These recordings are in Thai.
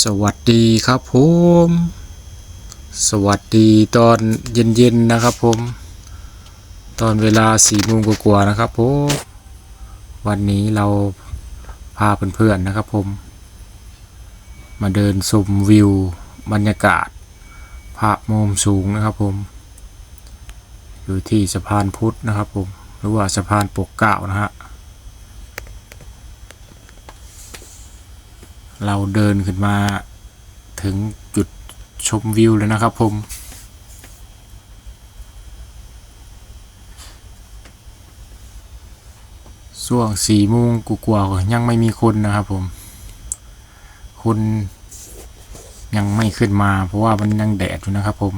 สวัสดีครับผม สวัสดีตอนเย็นๆนะครับผม ตอนเวลาสี่โมงกว่าๆนะครับผมวันนี้เราพาเพื่อนๆนะครับผม มาเดินชมวิวบรรยากาศภาพมุมสูงนะครับผม อยู่ที่สะพานพุทธนะครับผม หรือว่าสะพานปกเก้านะฮะ เราเดินขึ้นมาถึงจุดชมวิวแล้วนะครับผม ช่วงสี่โมงกว่าๆก็ยังไม่มีคนนะครับผม คนยังไม่ขึ้นมา เพราะว่ามันยังแดดอยู่นะครับผม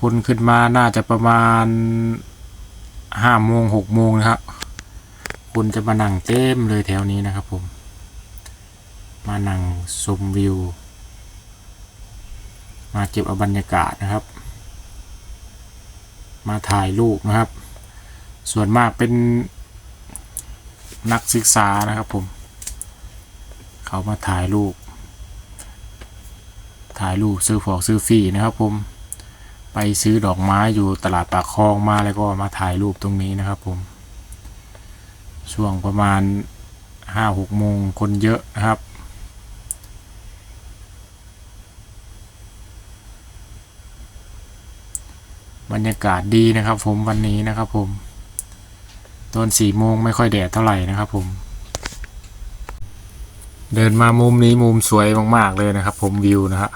คนขึ้นมาน่าจะประมาณห้าโมงหกโมงนะครับ คนจะมานั่งเต็มเลยแถวนี้นะครับผม มานั่งชมวิว มาเก็บเอาบรรยากาศนะครับ มาถ่ายรูปนะครับ ส่วนมากเป็นนักศึกษานะครับผม เขามาถ่ายรูป ถ่ายรูปซื้อของซื้อฟรีนะครับผม ไปซื้อดอกไม้อยู่ตลาดปากคลองมาแล้วก็มาถ่ายรูปตรงนี้นะครับผม ช่วงประมาณห้าหกโมงคนเยอะนะครับ บรรยากาศดีนะครับ ผมวันนี้นะครับ ผมตอนสี่โมงไม่ค่อยแดดเท่าไหร่นะครับ ผม เดินมามุมนี้มุมสวยมาก ๆ เลยนะครับ ผมวิวนะฮะ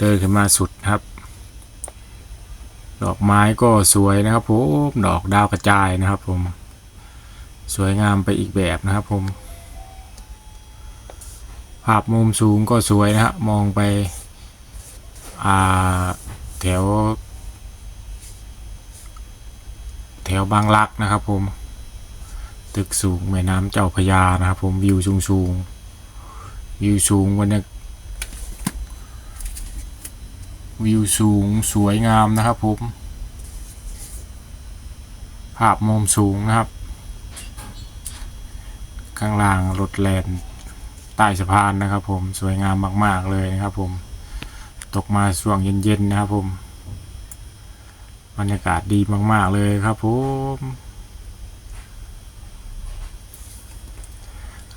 เดินขึ้นมาสุดครับ ดอกไม้ก็สวยนะครับผมดอกดาวกระจายนะครับ ผม สวยงามไปอีกแบบนะครับ ผม ภาพมุมสูงก็สวยนะฮะมองไปแถว แถ วบางรักนะครับผม ตึกสูงแม่น้ำเจ้าพยานะครับผมวิวสูงสูงวิวสูงวันนี้วิวสูงสวยงามนะครับผม ภาพมุมสูงนะครับ ข้างล่างรถแลนใต้สะพานนะครับผมสวยงามมาก ๆ เลยนะครับผม ตกมาช่วงเย็น ๆ นะครับผม บรรยากาศดีมาก ๆ เลยครับผม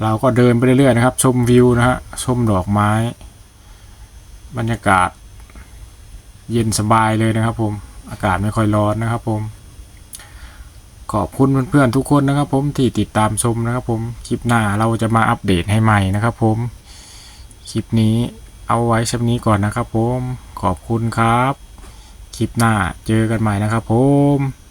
เราก็เดินไปเรื่อยๆนะครับ ชมวิวนะฮะชมดอกไม้ บรรยากาศ เย็นสบายเลยนะครับ ผมอากาศไม่ค่อยร้อนนะครับ ผม ขอบคุณเพื่อนๆทุกคนนะครับ ผมที่ติดตามชมนะครับ ผมคลิปหน้าเราจะมาอัปเดตให้ใหม่นะครับ ผมคลิปนี้เอาไว้ชับนี้ก่อนนะครับ ผมขอบคุณครับ คลิปหน้าเจอกันใหม่นะครับผม